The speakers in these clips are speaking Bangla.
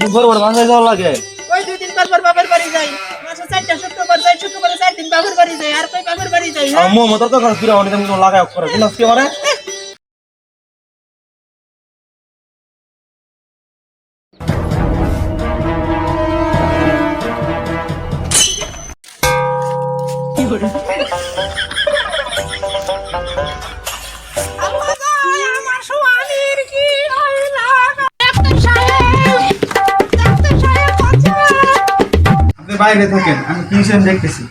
দুদিন পর পর বাসায় যাওয়া লাগে। ওই দুই দিন পর পর বাবার বাড়ি যাই। মাসে চারটা শুক্রবার যাই শুক্রবারে চার দিন বাবার বাড়ি যাই আর কই বাবার বাড়ি যাই হ্যাঁ? আমার মতো তো খারাপ কিরা অনেক করে আজকে মানে আমার বাইরে থাকেন আমি টিউশন দেখতেছি।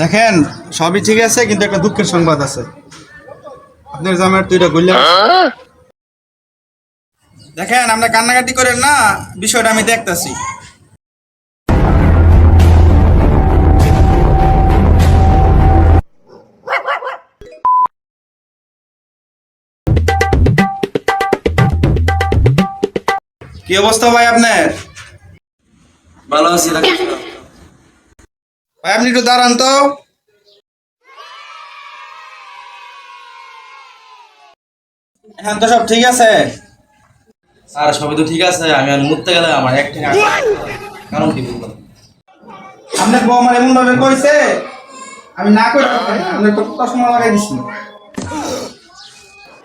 দেখেন সবই ঠিক আছে কিন্তু একটা দুঃখের সংবাদ আছে। আপনার জামার তুইটা গুললে। দেখেন আমরা কান্নাকাটি করেন না বিষয়টা আমি দেখতাছি। কি অবস্থা ভাই আপনার? ভালো আছি ভাই আপনি একটু দাঁড়ান তো। এখন তো সব ঠিক আছে? আর সবই তো ঠিক আছে আমি আর মুততে গেলে আমার এক টাকা কারণ কি বলব? আপনার বউ আমার এমন ভাবে কইছে আমি না করে আপনার তো চশমা লাগাই দিছি।